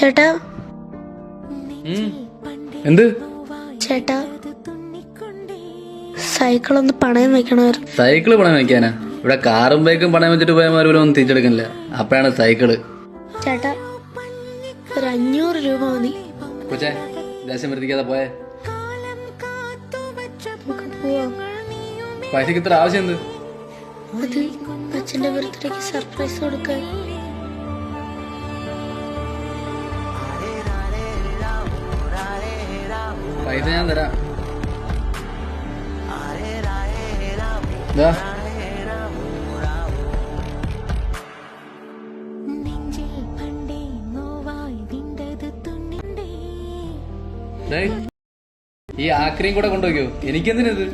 ചേട്ടാ? എന്ത്? ചേട്ടാ സൈക്കിൾ ഒന്ന് പണയം വെക്കണമായിരുന്നു സൈക്കിൾ പണയം വെക്കാനാ? ഇവിടെ കാറും ബൈക്കും പണയം വെച്ചിട്ട് പോയാൽ മാറി ഒന്നും തിരിച്ചെടുക്കണില്ല. അപ്പഴാണ് സൈക്കിൾ. ചേട്ടാ ഒരു അഞ്ഞൂറ് രൂപ മതി. കൊച്ചേ ദേശം വരുത്തിക്കാതെ പോയെ. പൈസക്ക് ഇത്ര ആവശ്യം എന്ത്? അച്ഛന്റെ ബർത്ത്ഡേക്ക് സർപ്രൈസ് കൊടുക്കാൻ. പൈസ ഞാൻ തരാം ഈ ആക്രിയും കൂടെ കൊണ്ടുപോയോ എനിക്കെന്തിനത്?